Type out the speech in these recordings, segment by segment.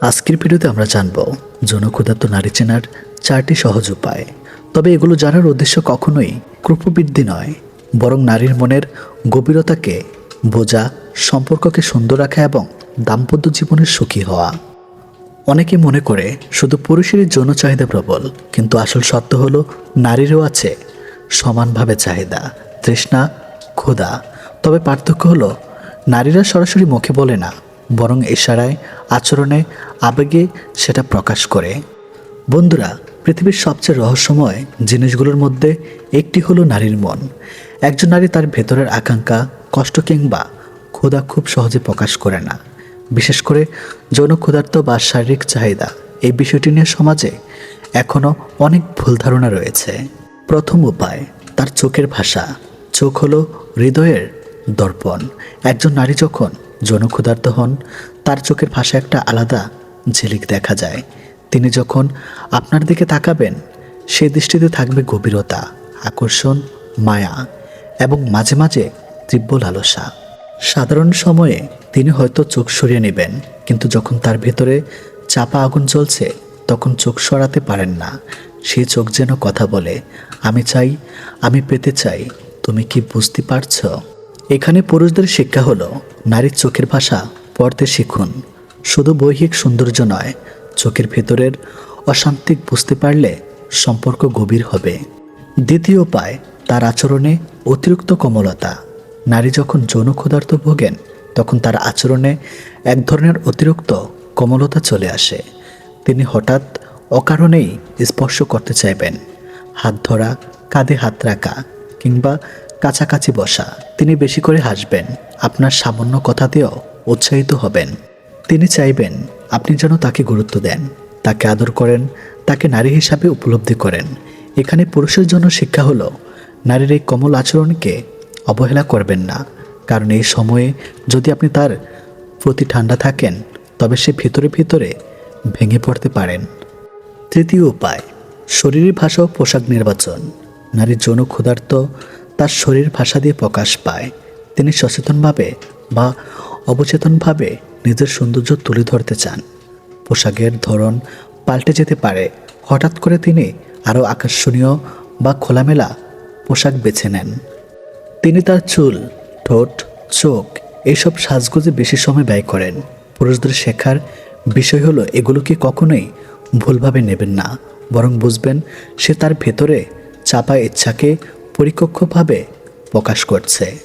আজকের ভিডিওতে আমরা জানব যৌনক্ষুধার্ত নারী চেনার চারটি সহজ উপায়। তবে এগুলো জানার উদ্দেশ্য কখনোই ক্রূপবৃদ্ধি নয়, বরং নারীর মনের গভীরতাকে, বোঝা, সম্পর্ককে সুন্দর রাখা এবং দাম্পত্য জীবনের সুখী হওয়া। অনেকে মনে করে, শুধু পুরুষেরই যৌন চাহিদা প্রবল, কিন্তু আসল সত্য হলো নারীরও আছে সমানভাবে চাহিদা, তৃষ্ণা, ক্ষুধা। তবে পার্থক্য হলো, নারীরা সরাসরি মুখে বলে না বরং ইশারায়, আচরণে, আবেগে সেটা প্রকাশ করে। বন্ধুরা, পৃথিবীর সবচেয়ে রহস্যময় জিনিসগুলোর মধ্যে একটি হলো নারীর মন। একজন নারী তার ভেতরের আকাঙ্ক্ষা, কষ্ট কিংবা ক্ষুধা খুব সহজে প্রকাশ করে না। বিশেষ করে যৌন ক্ষুধার্ত বা শারীরিক চাহিদা। এই বিষয়টি নিয়ে সমাজে এখনও অনেক ভুল ধারণা রয়েছে। প্রথম উপায়, তার চোখের ভাষা। চোখ হলো হৃদয়ের দর্পণ। একজন নারী যখন যৌন ক্ষুধার্ত হন, তার চোখের ভাষা একটা আলাদা ঝিলিক দেখা যায়। তিনি যখন আপনার দিকে তাকাবেন সেই দৃষ্টিতে থাকবে গভীরতা, আকর্ষণ, মায়া এবং মাঝে মাঝে তীব্র লালসা। সাধারণ সময়ে তিনি হয়তো চোখ সরিয়ে নেবেন, কিন্তু যখন তার ভেতরে চাপা আগুন জ্বলছে, তখন চোখ সরাতে পারেন না। সেই চোখ যেন কথা বলে, আমি চাই, আমি পেতে চাই, তুমি কি বুঝতে পারছ? এখানে পুরুষদের শিক্ষা হলো, নারীর চোখের ভাষা পড়তে শিখুন। শুধু বৈহিক সৌন্দর্য নয়, চোখের ভেতরের অশান্তিক বুঝতে পারলে সম্পর্ক গভীর হবে। দ্বিতীয় উপায়, তার আচরণে অতিরিক্ত কোমলতা। নারী যখন যৌন ক্ষুধার্ত ভোগেন, তখন তার আচরণে এক ধরনের অতিরিক্ত কোমলতা চলে আসে। তিনি হঠাৎ অকারণেই স্পর্শ করতে চাইবেন। হাত ধরা, কাঁধে হাত রাখা কিংবা কাছাকাছি বসা। তিনি বেশি করে হাসবেন। আপনার সামান্য কথাতেও উৎসাহিত হবেন। তিনি চাইবেন আপনি যেন তাকে গুরুত্ব দেন, তাকে আদর করেন, তাকে নারী হিসাবে উপলব্ধি করেন। এখানে পুরুষের জন্য শিক্ষা হলো, নারীর এই কমল আচরণকে অবহেলা করবেন না। কারণ এই সময়ে যদি আপনি তার প্রতি ঠান্ডা থাকেন, তবে সে ভিতরে ভিতরে ভেঙে পড়তে পারেন। তৃতীয় উপায়, শরীরের ভাষা ও পোশাক নির্বাচন। নারীর যৌন ক্ষুধার্ত তার শরীর ভাষা দিয়ে প্রকাশ পায়। তিনি সচেতনভাবে বা অবচেতনভাবে নিজের সৌন্দর্য তুলে ধরতে চান। পোশাকের ধরন পাল্টে যেতে পারে। হঠাৎ করে তিনি আরও আকর্ষণীয় বা খোলামেলা পোশাক বেছে নেন। তিনি তার চুল, ঠোঁট, চোখ এইসব সাজগোজে বেশি সময় ব্যয় করেন। পুরুষদের শেখার বিষয় হলো এগুলোকে কখনোই ভুলভাবে নেবেন না। বরং বুঝবেন সে তার ভেতরে চাপা ইচ্ছাকে পরিকক্ষভাবে প্রকাশ করছে।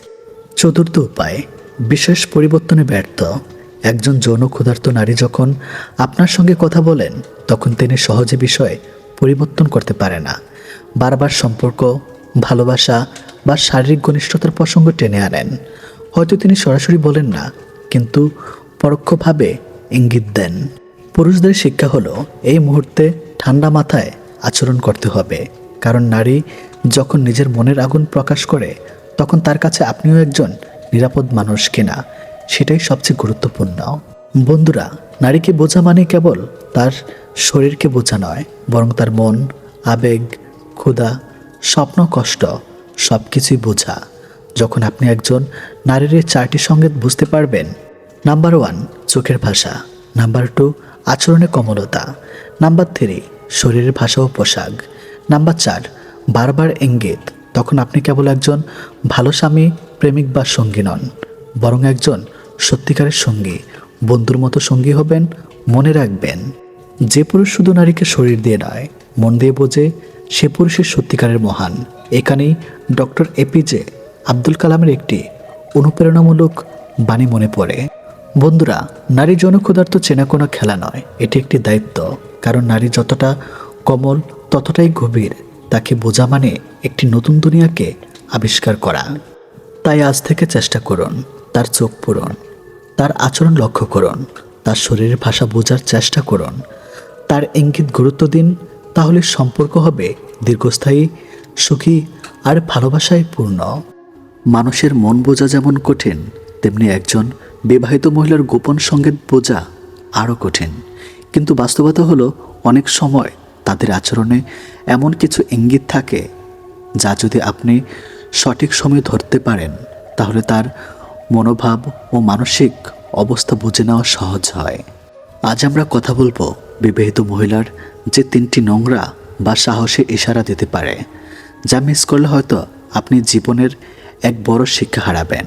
চতুর্থ উপায়, বিশেষ পরিবর্তনে ব্যর্থ। একজন যৌন ক্ষুধার্ত নারী যখন আপনার সঙ্গে কথা বলেন, তখন তিনি সহজে বিষয় পরিবর্তন করতে পারে না। বারবার সম্পর্ক, ভালোবাসা বা শারীরিক ঘনিষ্ঠতার প্রসঙ্গ টেনে আনেন। হয়তো তিনি সরাসরি বলেন না, কিন্তু পরোক্ষভাবে ইঙ্গিত দেন। পুরুষদের শিক্ষা হলো, এই মুহূর্তে ঠান্ডা মাথায় আচরণ করতে হবে। কারণ নারী যখন নিজের মনের আগুন প্রকাশ করে, তখন তার কাছে আপনিও একজন নিরাপদ মানুষ কিনা, সেটাই সবচেয়ে গুরুত্বপূর্ণ। বন্ধুরা, নারীকে বোঝা মানে কেবল তার শরীরকে বোঝা নয়, বরং তার মন, আবেগ, ক্ষুধা, স্বপ্ন, কষ্ট সব কিছুই বোঝা। যখন আপনি একজন নারীর চারটি সংগীত বুঝতে পারবেন, নাম্বার ওয়ান, চোখের ভাষা, নাম্বার টু, আচরণে কমলতা, নাম্বার থ্রি, শরীরের ভাষা ও পোশাক নাম্বার চার, বারবার ইঙ্গিত তখন আপনি কেবল একজন ভালো স্বামী, প্রেমিক বা সঙ্গী নন, বরং একজন সত্যিকারের সঙ্গী। বন্ধুর মতো সঙ্গী হবেন, মনে রাখবেন, যে পুরুষ শুধু নারীকে শরীর দিয়ে নয়, মন দিয়ে বোঝে, সে পুরুষের সত্যিকারের মহান। এখানেই ডক্টর এপিজে আব্দুল কালামের একটি অনুপ্রেরণামূলক বাণী মনে পড়ে। বন্ধুরা, নারী জনক্ষুধার্ত চেনা কোনো খেলা নয়, এটি একটি দায়িত্ব, কারণ নারী যতটা কমল ততটাই গভীর, তাকে বোঝা মানে একটি নতুন দুনিয়াকে আবিষ্কার করা। তাই আজ থেকে চেষ্টা করুন, তার চোখ পূরণ তার আচরণ লক্ষ্য করুন, তার শরীরের ভাষা বোঝার চেষ্টা করুন। তার ইঙ্গিত গুরুত্ব দিন, তাহলে সম্পর্ক হবে দীর্ঘস্থায়ী, সুখী আর ভালোবাসায় পূর্ণ। মানুষের মন বোঝা যেমন কঠিন, তেমনি একজন বিবাহিত মহিলার গোপন সংগীত বোঝা আরও কঠিন। কিন্তু বাস্তবতা হলো অনেক সময় তাদের আচরণে এমন কিছু ইঙ্গিত থাকে যা যদি আপনি সঠিক সময় ধরতে পারেন, তাহলে তার মনোভাব ও মানসিক অবস্থা বুঝে নেওয়া সহজ হয়। আজ আমরা কথা বলব বিবাহিত মহিলার যে তিনটি নোংরা বা সাহসে ইশারা দিতে পারে, যা মিস করলে হয়তো আপনি জীবনের এক বড় শিক্ষা হারাবেন।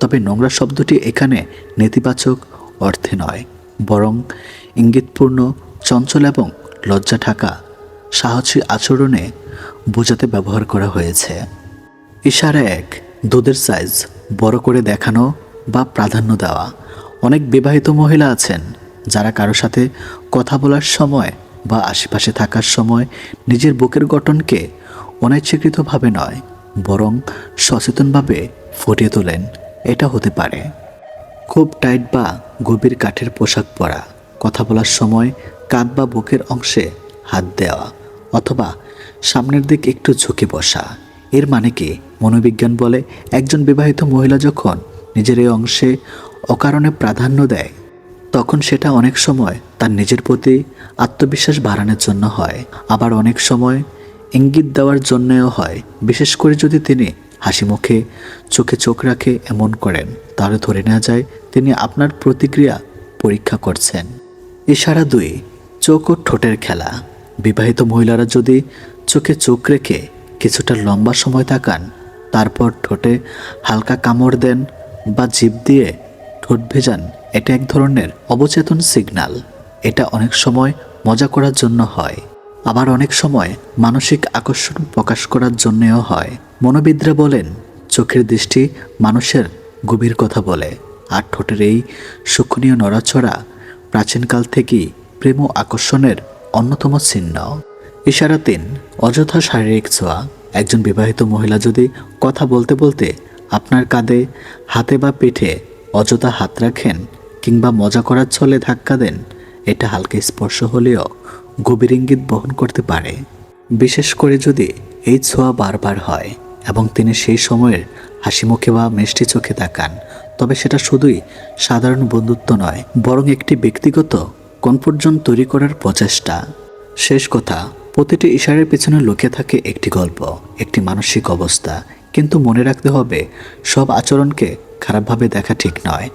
তবে নোংরা শব্দটি এখানে নেতিবাচক অর্থে নয়, বরং ইঙ্গিতপূর্ণ, চঞ্চল এবং লজ্জা ঢাকা সাহসী আচরণে বোঝাতে ব্যবহার করা হয়েছে। ইশারা এক, দুধের সাইজ বড় করে দেখানো বা প্রাধান্য দেওয়া। অনেক বিবাহিত মহিলা আছেন যারা কারও সাথে কথা বলার সময় বা আশেপাশে থাকার সময় নিজের বুকের গঠনকে অনিচ্ছাকৃতভাবে নয়, বরং সচেতনভাবে ফুটিয়ে তোলেন। এটা হতে পারে। খুব টাইট বা গভীর কাঠের পোশাক পরা, কথা বলার সময় কাঁধ বা বুকের অংশে হাত দেওয়া অথবা সামনের দিক একটু ঝুঁকে বসা। এর মানে কি? মনোবিজ্ঞান বলে একজন বিবাহিত মহিলা যখন নিজের এই অংশে অকারণে প্রাধান্য দেয়, তখন সেটা অনেক সময় তার নিজের প্রতি আত্মবিশ্বাস বাড়ানোর জন্য হয়। আবার অনেক সময় ইঙ্গিত দেওয়ার জন্যও হয়। বিশেষ করে যদি তিনি হাসি মুখে চোখে চোখ রাখে এমন করেন, তাহলে ধরে নেওয়া যায় তিনি আপনার প্রতিক্রিয়া পরীক্ষা করছেন। ইশারা দুই চোখ ও ঠোঁটের খেলা। বিবাহিত মহিলারা যদি চোখে চোখ রেখে কিছুটা লম্বা সময় তাকান, তারপর ঠোঁটে হালকা কামড় দেন বা জিভ দিয়ে ঠোঁট ভেজান, এটা এক ধরনের অবচেতন সিগন্যাল এটা অনেক সময় মজা করার জন্য হয়। আবার অনেক সময় মানসিক আকর্ষণ প্রকাশ করার জন্যও হয়। মনোবিদরা বলেন, চোখের দৃষ্টি মানুষের গভীর কথা বলে, আর ঠোঁটের এই সূক্ষ্মীয় নড়াচড়া প্রাচীনকাল থেকেই প্রেম ও আকর্ষণের অন্যতম চিহ্ন ইশারা তিন, অযথা শারীরিক ছোঁয়া। একজন বিবাহিত মহিলা যদি কথা বলতে বলতে আপনার কাঁধে, হাতে বা পিঠে অযথা হাত রাখেন কিংবা মজা করার ছলে ধাক্কা দেন, এটা হালকা স্পর্শ হলেও গভীর ইঙ্গিত বহন করতে পারে। বিশেষ করে যদি এই ছোঁয়া বারবার হয় এবং তিনি সেই সময়ের হাসি মুখে বা মিষ্টি চোখে তাকান, তবে সেটা শুধুই সাধারণ বন্ধুত্ব নয়, বরং একটি ব্যক্তিগত কনফোর্ট তৈরি করার প্রচেষ্টা? শেষ কথা, প্রতিটি ইশারের পেছনে লুকিয়ে থাকে একটি গল্প, একটি মানসিক অবস্থা। কিন্তু মনে রাখতে হবে, সব আচরণকে খারাপভাবে দেখা ঠিক নয়।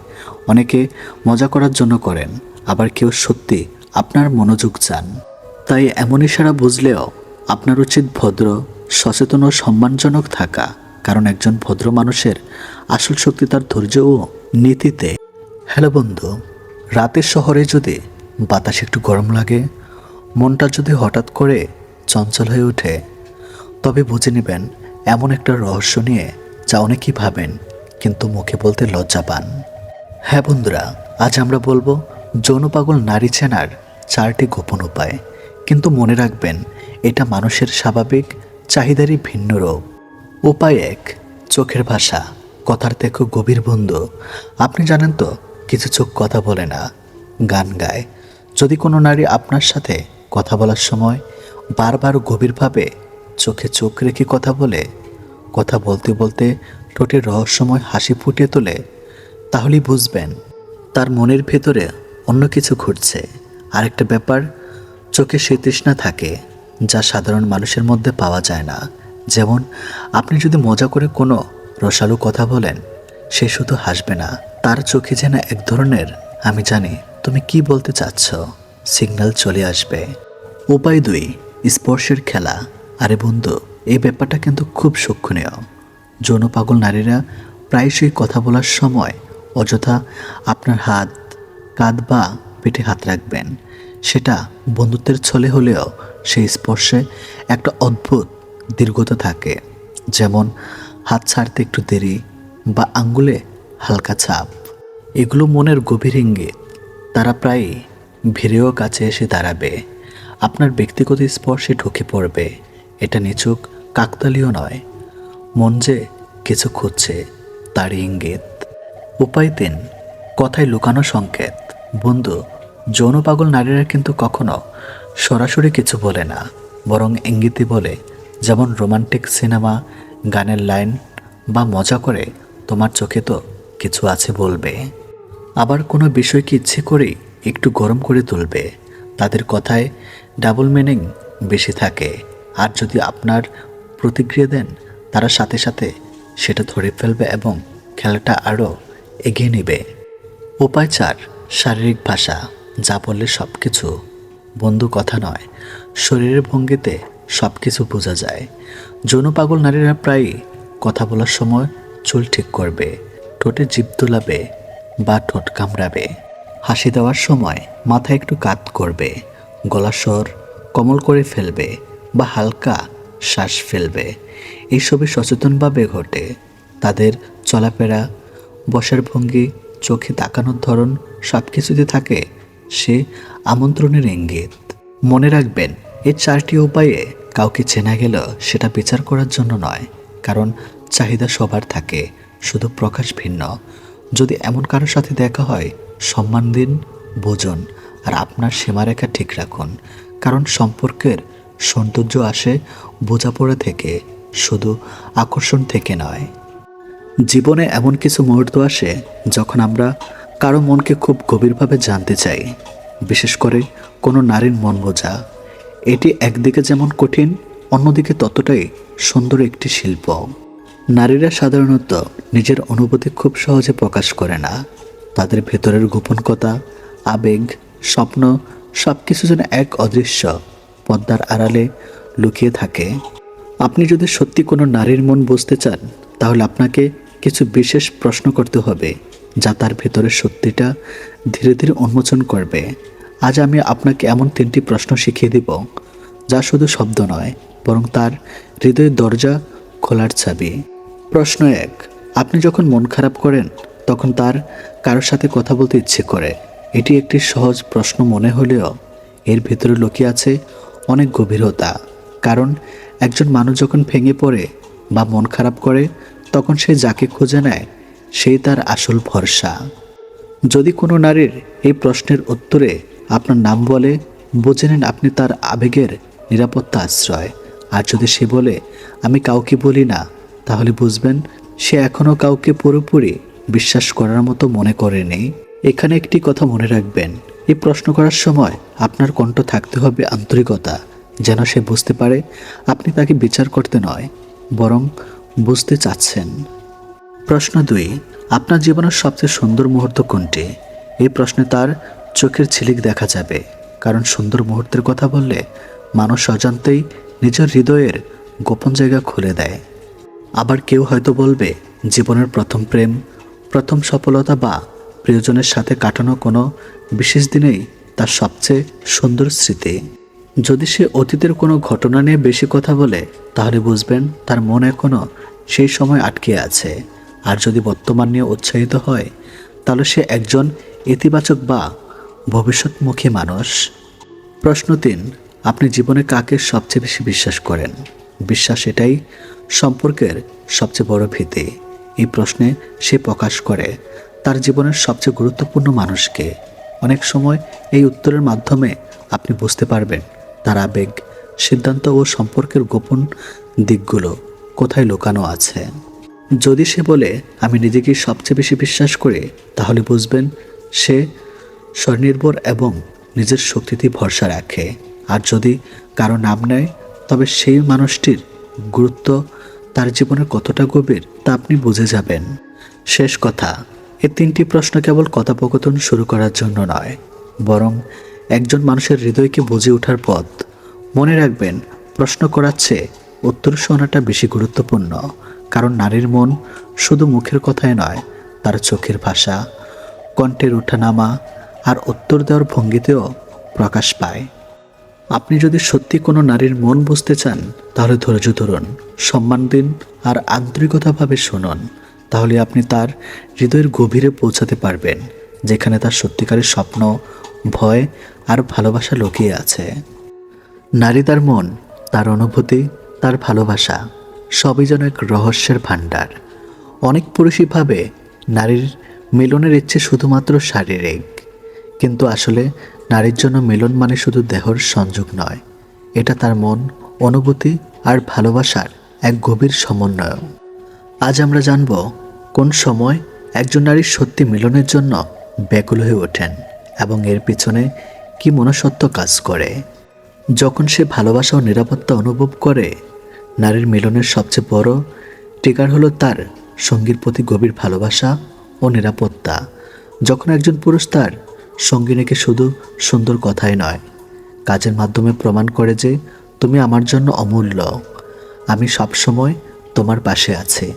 অনেকে মজা করার জন্য করেন, আবার কেউ সত্যি আপনার মনোযোগ চান। তাই এমন ইশারা বুঝলেও আপনার উচিত ভদ্র, সচেতন ও সম্মানজনক থাকা। কারণ একজন ভদ্র মানুষের আসল শক্তি তার ধৈর্য ও নীতিতে। হ্যালো বন্ধু, রাতের শহরে যদি বাতাস একটু গরম লাগে, মনটা যদি হঠাৎ করে চঞ্চল হয়ে ওঠে, তবে বুঝে নেবেন এমন একটা রহস্য নিয়ে যা অনেকেই ভাবেন, কিন্তু মুখে বলতে লজ্জা পান। হ্যাঁ বন্ধুরা, আজ আমরা বলব যৌন পাগল নারী চেনার চারটি গোপন উপায়। কিন্তু মনে রাখবেন, এটা মানুষের স্বাভাবিক চাহিদারই ভিন্ন রূপ। উপায় এক, চোখের ভাষা। কথার থেকে গভীর বন্ধু। আপনি জানেন তো, কিছু চোখ কথা বলে না। গান গায়। যদি কোনো নারী আপনার সাথে কথা বলার সময় বারবার গভীরভাবে চোখে চোখ রেখে কথা বলে, কথা বলতে বলতে ঠোঁটের রহস্যময় হাসি ফুটিয়ে তোলে, তাহলেই বুঝবেন তার মনের ভেতরে অন্য কিছু ঘটছে। আরেকটা ব্যাপার, চোখে সে তৃষ্ণা থাকে যা সাধারণ মানুষের মধ্যে পাওয়া যায় না। যেমন, আপনি যদি মজা করে কোনো রসালো কথা বলেন, সে শুধু হাসবে না, তার চোখে যেন এক ধরনের, আমি জানি তুমি কি বলতে চাচ্ছ? সিগন্যাল চলে আসবে। উপায় দুই, স্পর্শের খেলা। আরে বন্ধু, এই ব্যাপারটা কিন্তু খুব সূক্ষ্মনীয় যৌন পাগল নারীরা প্রায়শই কথা বলার সময় অযথা আপনার হাত, কাঁধ বা পেটে হাত রাখবেন। সেটা বন্ধুত্বের ছলে হলেও সেই স্পর্শে একটা অদ্ভুত দীর্ঘতা থাকে। যেমন হাত ছাড়তে একটু দেরি বা আঙ্গুলে হালকা ছাপ। এগুলো মনের গভীর ইঙ্গিত। তারা প্রায়ই ভিড়েও কাছে এসে দাঁড়াবে। আপনার ব্যক্তিগত স্পর্শে ঢুকে পড়বে। এটা নিচুক, কাকতালীয় নয়। মন যে কিছু খুঁজছে তার ইঙ্গিত। উপায় তিন, কথায় লুকানো সংকেত। বন্ধু, যৌন পাগল নারীরা কিন্তু কখনো সরাসরি কিছু বলে না, বরং ইঙ্গিতে বলে, যেমন রোমান্টিক সিনেমা, গানের লাইন বা মজা করে তোমার চোখে তো কিছু আছে বলবে। আবার কোনো বিষয়কে ইচ্ছে করেই একটু গরম করে তুলবে। তাদের কথায় ডাবল মিনিং বেশি থাকে। আর যদি আপনার প্রতিক্রিয়া দেন, তারা সাথে সাথে সেটা ধরে ফেলবে এবং খেলাটা আরও এগিয়ে নেবে। উপায় চার, শারীরিক ভাষা। যা বললে সব কিছু বন্ধু কথা নয়, শরীরের ভঙ্গিতে সব কিছু বোঝা যায়। যৌন পাগল নারীরা প্রায়ই কথা বলার সময় চুল ঠিক করবে। ঠোঁটে জিভ তোলাবে। বা ঠোঁট কামড়াবে। হাসি দেওয়ার সময় মাথা একটু কাত করবে, গলা স্বর কমল করে ফেলবে বা হালকা শ্বাস ফেলবে। এইসবই সচেতনভাবে ঘটে তাদের চলাফেরা, বসার ভঙ্গি, চোখে তাকানোর ধরন সব কিছুতে থাকে সে আমন্ত্রণের ইঙ্গিত। মনে রাখবেন এই চারটি উপায়ে কাউকে চেনা গেল সেটা বিচার করার জন্য নয়, কারণ চাহিদা সবার থাকে, শুধু প্রকাশ ভিন্ন। যদি এমন কারোর সাথে দেখা হয়, সম্মান দিন বোঝন আর আপনার সীমারেখা ঠিক রাখুন। কারণ সম্পর্কের সৌন্দর্য আসে বোঝাপড়া থেকে, শুধু আকর্ষণ থেকে নয়। জীবনে এমন কিছু মুহূর্ত আসে যখন আমরা কারও মনকে খুব গভীরভাবে জানতে চাই, বিশেষ করে কোনো নারীর মন বোঝা। এটি একদিকে যেমন কঠিন, অন্যদিকে ততটাই সুন্দর একটি শিল্প। নারীরা সাধারণত নিজের অনুভূতি খুব সহজে প্রকাশ করে না। তাদের ভেতরের গোপন কথা আবেগ, স্বপ্ন সব কিছু যেন এক অদৃশ্য পদ্মার আড়ালে লুকিয়ে থাকে। আপনি যদি সত্যি কোনো নারীর মন বুঝতে চান, তাহলে আপনাকে কিছু বিশেষ প্রশ্ন করতে হবে, যা তার ভেতরের সত্যিটা ধীরে ধীরে উন্মোচন করবে। আজ আমি আপনাকে এমন তিনটি প্রশ্ন শিখিয়ে দিব, যা শুধু শব্দ নয়, বরং তার হৃদয়ের দরজা খোলার চাবি। প্রশ্ন এক, আপনি যখন মন খারাপ করেন, তখন তার কারোর সাথে কথা বলতে ইচ্ছে করে। এটি একটি সহজ প্রশ্ন মনে হলেও এর ভেতরে লুকিয়ে আছে অনেক গভীরতা। কারণ একজন মানুষ যখন ভেঙে পড়ে বা মন খারাপ করে, তখন সে যাকে খুঁজে নেয় সেই তার আসল ভরসা। যদি কোনো নারীর এই প্রশ্নের উত্তরে আপনার নাম বলে, বুঝে নেন আপনি তার আবেগের নিরাপত্তা আশ্রয়। আর যদি সে বলে, আমি কাউকে বলি না তাহলে বুঝবেন, সে এখনও কাউকে পুরোপুরি বিশ্বাস করার মতো মনে করেনি। এখানে একটি কথা মনে রাখবেন, এই প্রশ্ন করার সময় আপনার কণ্ঠ থাকতে হবে আন্তরিকতা, যেন সে বুঝতে পারে আপনি তাকে বিচার করতে নয়, বরং বুঝতে চাচ্ছেন। প্রশ্ন দুই, আপনার জীবনের সবচেয়ে সুন্দর মুহূর্ত কোনটি? এই প্রশ্নে তার চোখের ঝিলিক দেখা যাবে, কারণ সুন্দর মুহূর্তের কথা বললে মানুষ অজান্তেই নিজের হৃদয়ের গোপন জায়গা খুলে দেয়। আবার কেউ হয়তো বলবে, জীবনের প্রথম প্রেম, প্রথম সফলতা বা প্রিয়জনের সাথে কাটানো কোনো বিশেষ দিনেই তার সবচেয়ে সুন্দর স্মৃতি। যদি সে অতীতের কোনো ঘটনা নিয়ে বেশি কথা বলে, তাহলে বুঝবেন তার মন এখনও সেই সময় আটকে আছে। আর যদি বর্তমান নিয়ে উৎসাহিত হয়, তাহলে সে একজন ইতিবাচক বা ভবিষ্যৎমুখী মানুষ। প্রশ্ন তিন, আপনি জীবনে কাকে সবচেয়ে বেশি বিশ্বাস করেন? বিশ্বাস এটাই সম্পর্কের সবচেয়ে বড় ভীতি। এই প্রশ্নে সে প্রকাশ করে, তার জীবনের সবচেয়ে গুরুত্বপূর্ণ মানুষকে। অনেক সময় এই উত্তরের মাধ্যমে আপনি বুঝতে পারবেন তার আবেগ, সিদ্ধান্ত ও সম্পর্কের গোপন দিকগুলো কোথায় লুকানো আছে। যদি সে বলে, আমি নিজেকে সবচেয়ে বেশি বিশ্বাস করি, তাহলে বুঝবেন সে স্বনির্ভর এবং নিজের শক্তিতে ভরসা রাখে। আর যদি কারও নাম নেয়, তবে সেই মানুষটির গুরুত্ব তার জীবনের কতটা গভীর তা আপনি বুঝে যাবেন। শেষ কথা এই তিনটি প্রশ্ন কেবল কথোপকথন শুরু করার জন্য নয়, বরং একজন মানুষের হৃদয়কে বুঝে ওঠার পথ। মনে রাখবেন, প্রশ্ন করার চেয়ে উত্তর শোনাটা বেশি গুরুত্বপূর্ণ, কারণ নারীর মন শুধু মুখের কথায় নয়, তার চোখের ভাষা, কণ্ঠের ওঠানামা আর উত্তর দেওয়ার ভঙ্গিতেও প্রকাশ পায়। আপনি যদি সত্যি কোনো নারীর মন বুঝতে চান, তাহলে ধৈর্য ধরুন, সম্মান দিন আর আন্তরিকতাভাবে শুনুন। তাহলে আপনি তার হৃদয়ের গভীরে পৌঁছাতে পারবেন, যেখানে তার সত্যিকারের স্বপ্ন, ভয় আর ভালোবাসা লুকিয়ে আছে। নারী তার মন, তার অনুভূতি, তার ভালোবাসা, সবই যেন এক রহস্যের ভাণ্ডার। অনেক পুরুষই ভাবে, নারীর মিলনের ইচ্ছে শুধুমাত্র শারীরিক। কিন্তু আসলে নারীর জন্য মিলন মানে শুধু দেহর সংযোগ নয়। এটা তার মন, অনুভূতি আর ভালোবাসার এক গভীর সমন্বয়। আজ আমরা জানব কোন সময় একজন নারীর সত্যি মিলনের জন্য ব্যাকুল হয়ে ওঠেন এবং এর পিছনে কি মনসত্ব কাজ করে। যখন সে ভালোবাসা ও নিরাপত্তা অনুভব করে, নারীর মিলনের সবচেয়ে বড় টিকার হলো তার সঙ্গীর প্রতি গভীর ভালোবাসা ও নিরাপত্তা। যখন একজন পুরুষ তার সঙ্গিনীকে শুধু সুন্দর কথাই নয়, কাজের মাধ্যমে প্রমাণ করে যে তুমি আমার জন্য অমূল্য। আমি সবসময় তোমার পাশে আছি।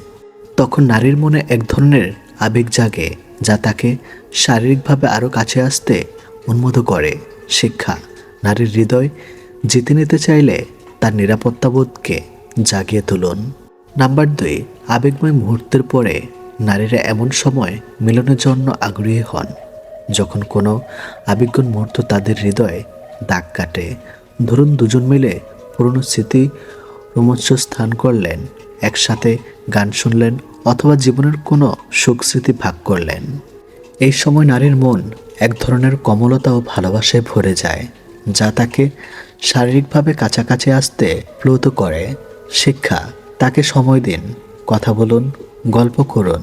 তখন নারীর মনে এক ধরনের আবেগ জাগে, যা তাকে শারীরিকভাবে আরও কাছে আসতে উন্মুক্ত করে। শিক্ষা, নারীর হৃদয় জিতে নিতে চাইলে তার নিরাপত্তাবোধকে জাগিয়ে তুলুন। নাম্বার দুই, আবেগময় মুহূর্তের পরে নারীরা এমন সময় মিলনের জন্য আগ্রহী হন। যখন কোনো আবেগন মুহূর্ত তাদের হৃদয়ে দাগ কাটে, ধরুন দুজন মিলে পুরনো স্মৃতি রোমঞ্চ স্থান করলেন, একসাথে গান শুনলেন অথবা জীবনের কোনো সুখ স্মৃতি ভাগ করলেন। এই সময় নারীর মন এক ধরনের কমলতা ও ভালোবাসায় ভরে যায়, যা তাকে শারীরিকভাবে কাছাকাছি আসতে প্লুত করে। শিক্ষা, তাকে সময় দিন, কথা বলুন, গল্প করুন,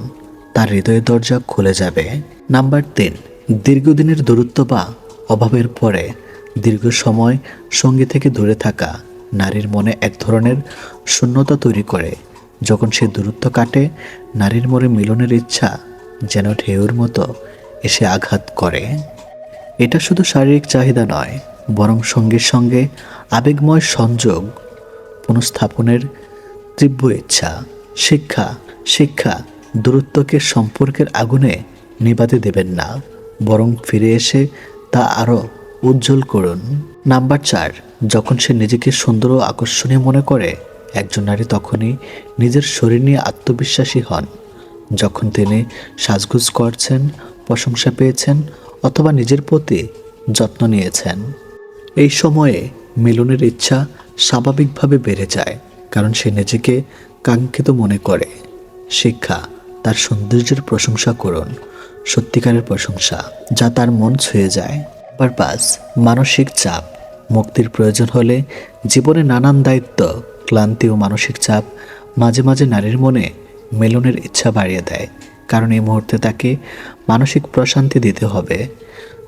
তার হৃদয়ের দরজা খুলে যাবে। নাম্বার তিন দীর্ঘদিনের দূরত্ব বা অভাবের পরে দীর্ঘ সময় সঙ্গী থেকে দূরে থাকা নারীর মনে এক ধরনের শূন্যতা তৈরি করে। যখন সে দূরত্ব কাটে, নারীর মনে মিলনের ইচ্ছা যেন ঢেউর মতো এসে আঘাত করে। এটা শুধু শারীরিক চাহিদা নয়, বরং সঙ্গীর সঙ্গে আবেগময় সংযোগ, পুনঃস্থাপনের তীব্র ইচ্ছা, শিক্ষা শিক্ষা দূরত্বকে সম্পর্কের আগুনে নিবাতে দেবেন না। বরং ফিরে এসে তা আরও উজ্জ্বল করুন। নাম্বার চার, যখন সে নিজেকে সুন্দর ও আকর্ষণীয় মনে করে, একজন নারী তখনই নিজের শরীর নিয়ে আত্মবিশ্বাসী হন। যখন তিনি সাজগুজ করছেন, প্রশংসা পেয়েছেন অথবা নিজের প্রতি যত্ন নিয়েছেন, এই সময়ে মিলনের ইচ্ছা স্বাভাবিকভাবে বেড়ে যায়, কারণ সে নিজেকে কাঙ্ক্ষিত মনে করে। শিক্ষা, তার সৌন্দর্যের প্রশংসা করুন। সত্যিকারের প্রশংসা, যা তার মন ছুঁয়ে যায়। পারপাস মানসিক চাপ। মুক্তির প্রয়োজন হলে জীবনে নানান দায়িত্ব, ক্লান্তি ও মানসিক চাপ মাঝে মাঝে নারীর মনে মেলনের ইচ্ছা বাড়িয়ে দেয়। কারণ এই মুহূর্তে তাকে মানসিক প্রশান্তি দিতে হবে।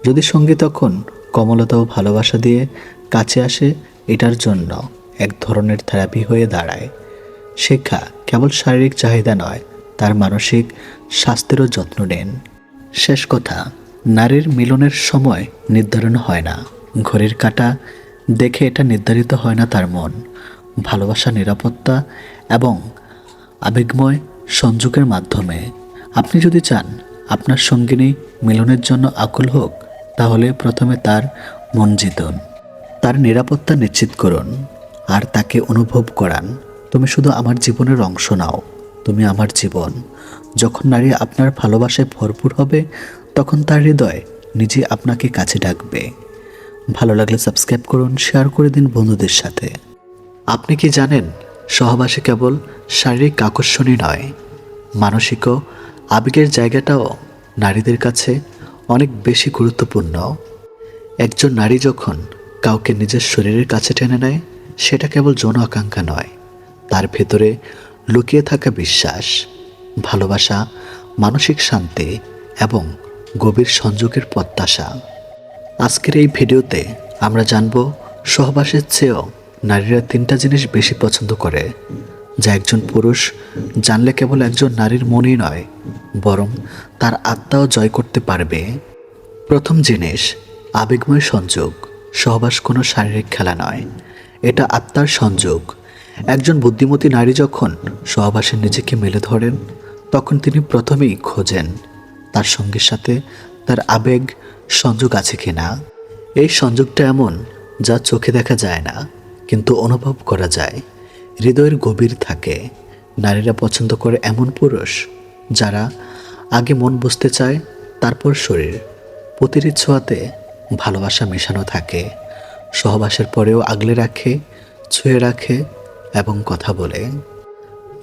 যদি সঙ্গী তখন কমলতা ও ভালোবাসা দিয়ে কাছে আসে, এটার জন্য এক ধরনের থেরাপি হয়ে দাঁড়ায়। শিক্ষা কেবল শারীরিক চাহিদা নয়, তার মানসিক স্বাস্থ্যেরও যত্ন নেন। শেষ কথা, নারীর মিলনের সময় নির্ধারণ হয় না। ঘড়ির কাটা দেখে এটা নির্ধারিত হয় না তার মন। ভালোবাসা, নিরাপত্তা এবং আবেগময় সংযোগের মাধ্যমে। আপনি যদি চান আপনার সঙ্গিনী মিলনের জন্য আকুল হোক, তাহলে প্রথমে তার মন জিতুন। তার নিরাপত্তা নিশ্চিত করুন। আর তাকে অনুভব করান, তুমি শুধু আমার জীবনের অংশ নাও। তুমি আমার জীবন। যখন নারী আপনার ভালোবাসায় ভরপুর হবে, তখন তার হৃদয় নিজে আপনাকে কাছে ডাকবে। ভালো লাগলে সাবস্ক্রাইব করুন, শেয়ার করে দিন বন্ধুদের সাথে। আপনি কি জানেন, সহবাসে কেবল শারীরিক আকর্ষণই নয় মানসিক ও আবেগের জায়গাটাও নারীদের কাছে অনেক বেশি গুরুত্বপূর্ণ। একজন নারী যখন কাউকে নিজের শরীরের কাছে টেনে নেয়, সেটা কেবল যৌন আকাঙ্ক্ষা নয়, তার ভেতরে লুকিয়ে থাকা বিশ্বাস, ভালোবাসা, মানসিক শান্তি এবং গভীর সংযোগের প্রত্যাশা। আজকের এই ভিডিওতে আমরা জানব সহবাসের চেয়েও নারীরা তিনটা জিনিস বেশি পছন্দ করে, যা একজন পুরুষ জানলে কেবল একজন নারীর মনই নয়, বরং তার আত্মাও জয় করতে পারবে। প্রথম জিনিস, আবেগময় সংযোগ। সহবাস কোনো শারীরিক খেলা নয়। এটা আত্মার সংযোগ। একজন বুদ্ধিমতী নারী যখন সহবাসে নিজেকে মেলে ধরেন, তখন তিনি প্রথমেই খোঁজেন তার সঙ্গীর সাথে তার আবেগ সংযোগ আছে কিনা। এই সংযোগটা এমন যা চোখে দেখা যায় না, কিন্তু অনুভব করা যায়। হৃদয়ের গভীর থাকে। নারীরা পছন্দ করে এমন পুরুষ যারা আগে মন বসতে চায়, তারপর শরীর। প্রতিটি ছোঁয়াতে ভালোবাসা মেশানো থাকে। সহবাসের পরেও আগলে রাখে, ছুঁয়ে রাখে এবং কথা বলে,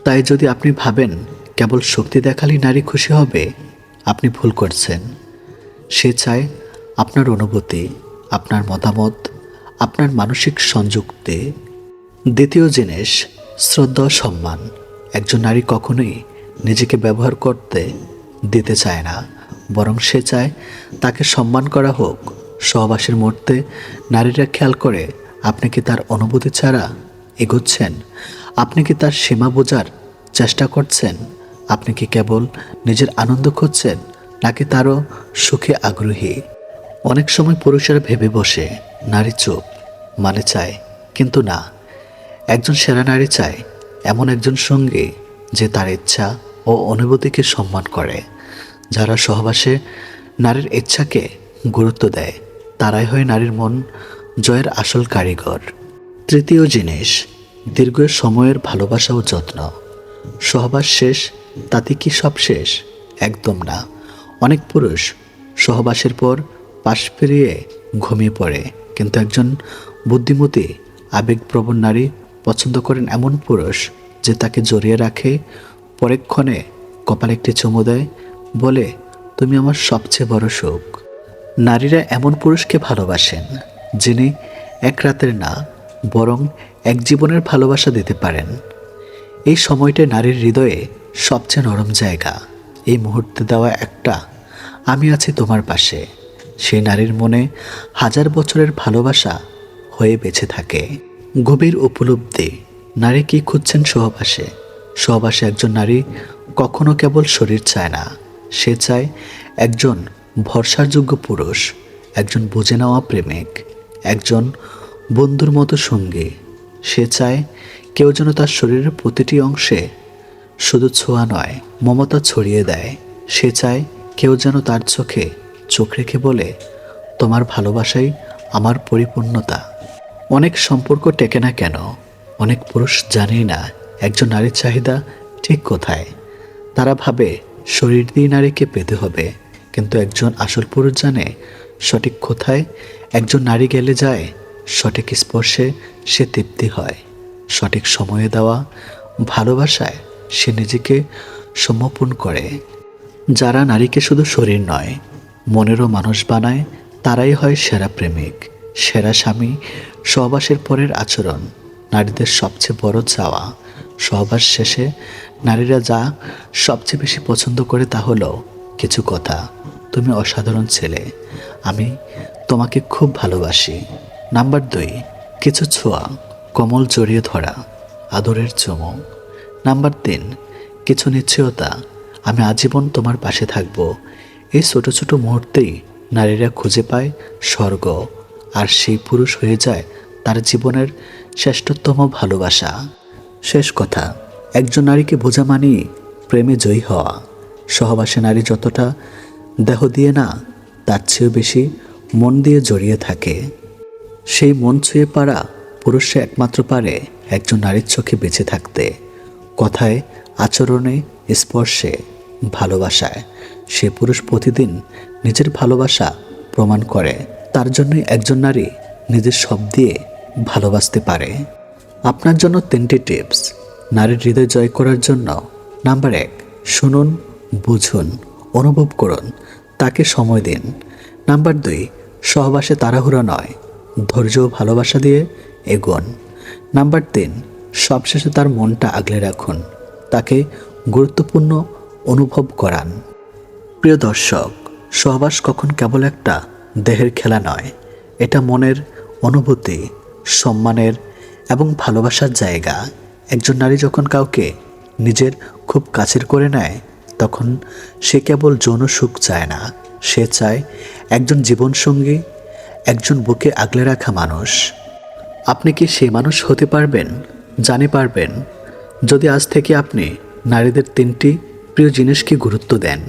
তাই যদি আপনি ভাবেন কেবল শক্তি দেখালেই নারী খুশি হবে, আপনি ভুল করছেন। সে চায় আপনার অনুভূতি, আপনার মতামত, আপনার মানসিক সংযুক্তি। দ্বিতীয় জিনিস, শ্রদ্ধা সম্মান। একজন নারী কখনোই নিজেকে ব্যবহার করতে দিতে চায় না, বরং সে চায় তাকে সম্মান করা হোক। সহবাসের মুহূর্তে নারীরা খেয়াল করে, আপনি কি তার অনুভূতি ছাড়া এগোচ্ছেন? আপনি কি তার সীমা বোঝার চেষ্টা করছেন? আপনি কি কেবল নিজের আনন্দ খুঁজছেন, নাকি তারও সুখে আগ্রহী? অনেক সময় পুরুষেরা ভেবে বসে, নারী চুপ মানে চায়, কিন্তু না। একজন সেরা নারী চায়, এমন একজন সঙ্গী যে তার ইচ্ছা ও অনুভূতিকে সম্মান করে। যারা সহবাসে নারীর ইচ্ছাকে গুরুত্ব দেয়, তারাই হয় নারীর মন জয়ের আসল কারিগর। তৃতীয় জিনিস, দীর্ঘ সময়ের ভালোবাসা ও যত্ন। সহবাস শেষ, তাতে কি সব শেষ? একদম না। অনেক পুরুষ সহবাসের পর পাশ ফিরিয়ে ঘুমিয়ে পড়ে, কিন্তু একজন বুদ্ধিমতী, আবেগপ্রবণ নারী পছন্দ করেন এমন পুরুষ যে তাকে জড়িয়ে রাখে পরেক্ষণে কপালে একটি চুমু দেয়, বলে, তুমি আমার সবচেয়ে বড় সুখ নারীরা এমন পুরুষকে ভালোবাসেন, যিনি এক রাতের না বরং এক জীবনের ভালোবাসা দিতে পারেন। এই সময়টা নারীর হৃদয়ে সবচেয়ে নরম জায়গা। এই মুহূর্তে দেওয়া একটা, আমি আছি তোমার পাশে। সেই নারীর মনে হাজার বছরের ভালোবাসা হয়ে বেঁচে থাকে। গভীর উপলব্ধি, নারী কি খুঁজছেন সহবাসে? সহবাসে একজন নারী কখনো কেবল শরীর চায় না, সে চায় একজন ভরসার যোগ্য পুরুষ, একজন বুঝে নেওয়া প্রেমিক, একজন বন্ধুর মতো সঙ্গী। সে চায় কেউ যেন তার শরীরের প্রতিটি অংশে শুধু ছোঁয়া নয়, মমতা ছড়িয়ে দেয়। সে চায় কেউ যেন তার চোখে চোখ রেখে বলে, তোমার ভালোবাসাই আমার পরিপূর্ণতা। অনেক সম্পর্ক টেকে না কেন। অনেক পুরুষ জানেই না একজন নারীর চাহিদা ঠিক কোথায়। তারা ভাবে শরীর দিয়ে নারীকে পেতে হবে, কিন্তু একজন আসল পুরুষ জানে সঠিক কোথায় একজন নারী গেলে যায় সঠিক স্পর্শে সে তৃপ্তি হয়। সঠিক সময়ে দেওয়া, ভালোবাসায় সে নিজেকে সমর্পণ করে। যারা নারীকে শুধু শরীর নয়, মনেরও মানুষ বানায়, তারাই হয় সেরা প্রেমিক, সেরা স্বামী, সহবাসের পরের আচরণ, নারীদের সবচেয়ে বড় চাওয়া। সহবাস শেষে নারীরা যা সবচেয়ে বেশি পছন্দ করে তা হলো, কিছু কথা, তুমি অসাধারণ ছেলে, আমি তোমাকে খুব ভালোবাসি। নাম্বার দুই, কিছু ছোঁয়া, কমল জড়িয়ে ধরা, আদরের চুমু। নাম্বার তিন, কিছু নিশ্চয়তা, আমি আজীবন তোমার পাশে থাকব। এই ছোট ছোট মুহূর্তেই নারীরা খুঁজে পায় স্বর্গ, আর সেই পুরুষ হয়ে যায় তার জীবনের শ্রেষ্ঠতম ভালোবাসা। শেষ কথা, একজন নারীকে বোঝা মানিয়ে প্রেমে জয়ী হওয়া। সহবাসে নারী যতটা দেহ দিয়ে না, তার চেয়েও বেশি মন দিয়ে জড়িয়ে থাকে। সেই মন ছুঁয়ে পারা পুরুষে একমাত্র পারে একজন নারীর চোখে বেঁচে থাকতে। কথায়, আচরণে, স্পর্শে, ভালোবাসায়। সে পুরুষ প্রতিদিন নিজের ভালোবাসা প্রমাণ করে। তার জন্যই একজন নারী নিজের সব দিয়ে ভালোবাসতে পারে। আপনার জন্য তিনটি টিপস। নারীর হৃদয় জয় করার জন্য নাম্বার এক, শুনুন, বুঝুন, অনুভব করুন। তাকে সময় দিন। নাম্বার দুই, সহবাসে তাড়াহুড়া নয়। ধৈর্য ও ভালোবাসা দিয়ে এগোন। নাম্বার তিন, সবশেষে তার মনটা আগলে রাখুন। তাকে গুরুত্বপূর্ণ অনুভব করান। প্রিয় দর্শক, সহবাস কখন কেবল একটা দেহের খেলা নয়, এটা মনের অনুভূতি, সম্মানের এবং ভালোবাসার জায়গা। একজন নারী যখন কাউকে নিজের খুব কাছের করে নেয়, তখন সে কেবল যৌন সুখ চায় না, সে চায় একজন জীবনসঙ্গী একজন বুকে আগলে রাখা মানুষ। আপনি কি সেই মানুষ হতে পারবেন? জানে পারবেন। যদি আজ থেকে আপনি নারীদের তিনটি প্রিয় জিনিসকে গুরুত্ব দেন,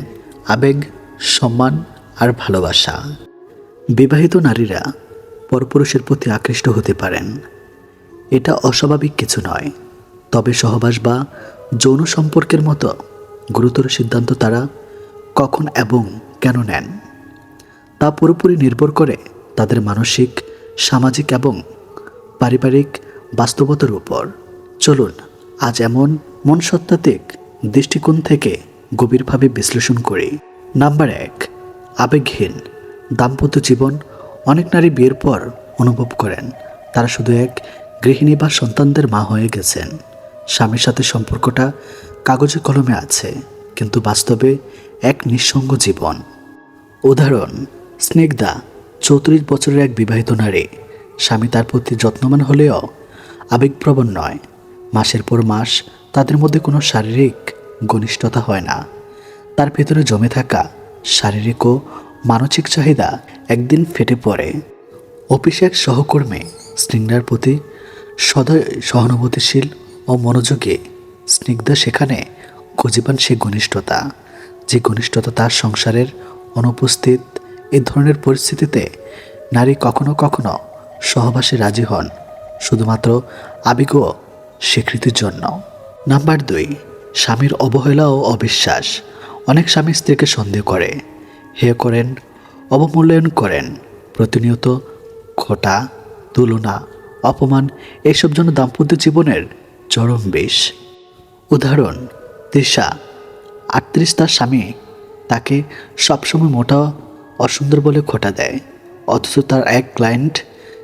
আবেগ, সম্মান আর ভালোবাসা। বিবাহিত নারীরা পরপুরুষের প্রতি আকৃষ্ট হতে পারেন। এটা অস্বাভাবিক কিছু নয়। তবে সহবাস বা যৌন সম্পর্কের মতো গুরুতর সিদ্ধান্ত তারা কখন এবং কেন নেন, তা পুরোপুরি নির্ভর করে তাদের মানসিক, সামাজিক এবং পারিবারিক বাস্তবতার উপর। চলুন, আজ এমন মনসত্ত্বাত্ত্বিক দৃষ্টিকোণ থেকে গভীরভাবে বিশ্লেষণ করি। নাম্বার এক, আবেগহীন। দাম্পত্য জীবন অনেক নারী বিয়ের পর অনুভব করেন। তারা শুধু এক গৃহিণী বা সন্তানদের মা হয়ে গেছেন। স্বামীর সাথে সম্পর্কটা কাগজে কলমে আছে, কিন্তু বাস্তবে এক নিঃসঙ্গ জীবন। উদাহরণ, স্নিগ্ধা। চৌত্রিশ বছরের এক বিবাহিত নারী। স্বামী তার প্রতি যত্নবান হলেও আবেগপ্রবণ নয়। মাসের পর মাস তাদের মধ্যে কোনো শারীরিক ঘনিষ্ঠতা হয় না। তার ভেতরে জমে থাকা শারীরিক ও মানসিক চাহিদা একদিন ফেটে পড়ে। অফিসে এক সহকর্মী স্নিগ্ধার প্রতি সদয় সহানুভূতিশীল ও মনোযোগে স্নিগ্ধা সেখানে খুঁজে পান সে ঘনিষ্ঠতা। যে ঘনিষ্ঠতা তার সংসারের অনুপস্থিত এই ধরনের পরিস্থিতিতে নারী কখনো কখনো সহবাসে রাজি হন, শুধুমাত্র আবেগ স্বীকৃতির জন্য। নাম্বার দুই, স্বামীর অবহেলা ও অবিশ্বাস। অনেক স্বামী স্ত্রীকে সন্দেহ করে হে করেন, অবমূল্যায়ন করেন। প্রতিনিয়ত খোটা, তুলনা, অপমান এইসব জন্য দাম্পত্য জীবনের চরম বেশ উদাহরণ, তৃষা। আটত্রিশ তার স্বামী তাকে সবসময় মোটা অসুন্দর বলে খোটা দেয়। অথচ তার এক ক্লায়েন্ট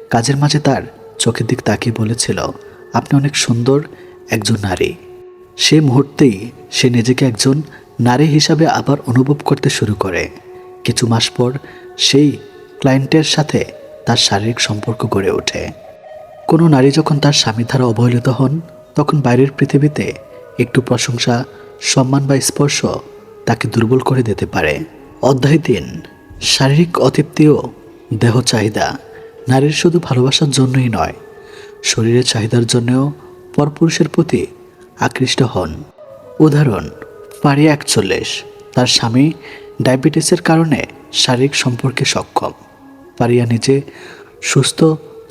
কাজের মাঝে তার চোখের দিক তাকিয়ে বলেছিল, আপনি অনেক সুন্দর একজন নারী। সে মুহূর্তেই সে নিজেকে একজন নারী হিসাবে আবার অনুভব করতে শুরু করে। কিছু মাস পর সেই ক্লায়েন্টের সাথে তার শারীরিক সম্পর্ক গড়ে ওঠে। কোনো নারী যখন তার স্বামী দ্বারা অবহেলিত হন, তখন বাইরের পৃথিবীতে একটু প্রশংসা, সম্মান বা স্পর্শ তাকে দুর্বল করে দিতে পারে। অধ্যায় তিন। শারীরিক অতৃপ্তি ও দেহ চাহিদা। নারীর শুধু ভালোবাসার জন্যই নয়, শরীরের চাহিদার জন্যও পরপুরুষের প্রতি আকৃষ্ট হন। উদাহরণ পারিয়া একচল্লিশ, তার স্বামী ডায়াবেটিসের কারণে শারীরিক সম্পর্কে সক্ষম। পারিয়া নিজে সুস্থ,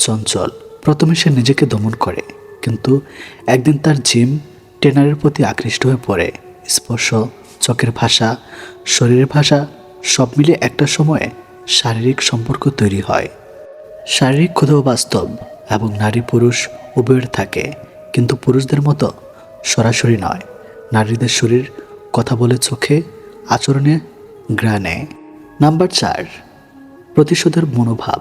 চঞ্চল। প্রথমে সে নিজেকে দমন করে, কিন্তু একদিন তার জিম ট্রেনারের প্রতি আকৃষ্ট হয়ে পড়ে। স্পর্শ, চোখের ভাষা, শরীরের ভাষা সব মিলে একটা সময়ে শারীরিক সম্পর্ক তৈরি হয়। শারীরিক ক্ষুধাও বাস্তব এবং নারী পুরুষ উভয়ের থাকে, কিন্তু পুরুষদের মতো সরাসরি নয়। নারীদের শরীর, কথা বলে চোখে, আচরণে গ্রানে নাম্বার চার, প্রতিশোধের মনোভাব।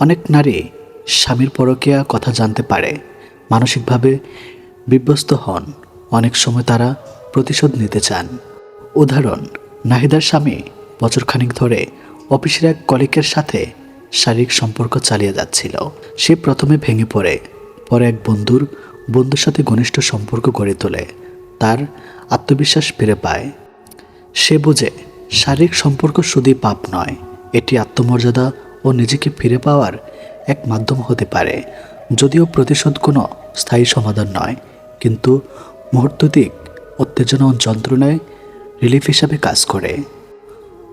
অনেক নারী স্বামীর পরকীয়া কথা জানতে পারে, মানসিকভাবে বিভ্যস্ত হন। অনেক সময় তারা প্রতিশোধ নিতে চান। উদাহরণ, নাহিদার স্বামী বছরখানিক ধরে অফিসের এক কলিকের সাথে শারীরিক সম্পর্ক চালিয়ে যাচ্ছিল। সে প্রথমে ভেঙে পড়ে, পরে এক বন্ধুর বন্ধুর সাথে ঘনিষ্ঠ সম্পর্ক গড়ে তোলে। তার আত্মবিশ্বাস ফিরে পায়। সে বোঝে, শারীরিক সম্পর্ক শুধুই পাপ নয়, এটি আত্মমর্যাদা ও নিজেকে ফিরে পাওয়ার এক মাধ্যম হতে পারে। যদিও প্রতিশোধ কোনো স্থায়ী সমাধান নয়, কিন্তু মুহূর্তদিক উত্তেজনা ও যন্ত্রণায় রিলিফ হিসাবে কাজ করে।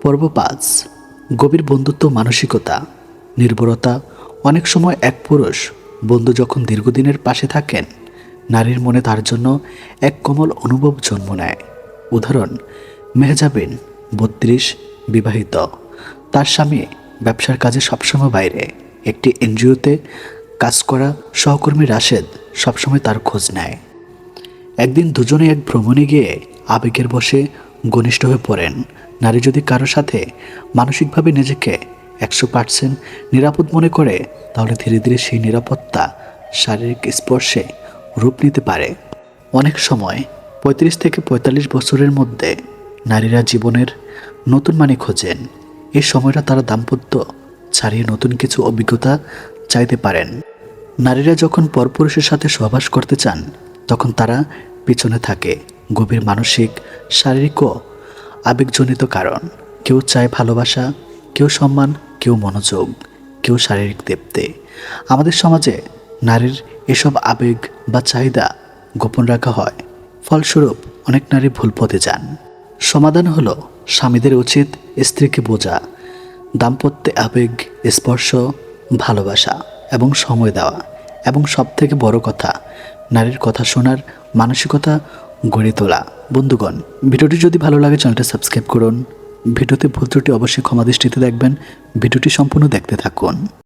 পর্ব পাঁচ, গভীর বন্ধুত্ব, মানসিকতা। নির্ভরতা অনেক সময় এক পুরুষ, বন্ধু যখন দীর্ঘদিনের পাশে থাকেন, নারীর মনে তার জন্য এক কোমল অনুভব জন্ম নেয়। উদাহরণ, মেহজাবিন, বত্রিশ, বিবাহিত। তার স্বামী ব্যবসার কাজে সবসময় বাইরে। একটি এনজিওতে কাজ করা সহকর্মী রাশেদ সবসময় তার খোঁজ নেয়। একদিন দুজনে এক ভ্রমণে গিয়ে আবেগের বসে ঘনিষ্ঠ হয়ে পড়েন। নারী যদি কারও সাথে মানসিকভাবে নিজেকে একশো পার্সেন্ট নিরাপদ মনে করে, তাহলে ধীরে ধীরে সেই নিরাপত্তা শারীরিক স্পর্শে রূপ নিতে পারে। অনেক সময় পঁয়ত্রিশ থেকে পঁয়তাল্লিশ বছরের মধ্যে নারীরা জীবনের নতুন মানে খোঁজেন। এই সময়টা তারা দাম্পত্য ছাড়িয়ে নতুন কিছু অভিজ্ঞতা চাইতে পারেন। নারীরা যখন পরপুরুষের সাথে সহবাস করতে চান, তখন তারা পিছনে থাকে। গভীর মানসিক, শারীরিক ও আবেগজনিত কারণ। কেউ চায় ভালোবাসা, কেউ সম্মান, কেউ মনোযোগ, কেউ শারীরিক দেবতে। আমাদের সমাজে নারীর এসব আবেগ বা চাহিদা গোপন রাখা হয়। ফলস্বরূপ অনেক নারী ভুল পথে যান। সমাধান হলো স্বামীদের উচিত স্ত্রীকে বোঝা, দাম্পত্যে আবেগ, স্পর্শ, ভালোবাসা এবং সময় দেওয়া। এবং সবথেকে বড় কথা, নারীর কথা শোনার মানসিকতা গড়ে তোলা। বন্ধুগণ, ভিডিওটি যদি ভালো লাগে, চ্যানেলটা সাবস্ক্রাইব করুন। ভিডিওতে ভুল ত্রুটি অবশ্যই ক্ষমা দৃষ্টিতে দেখবেন। ভিডিওটি সম্পূর্ণ দেখতে থাকুন।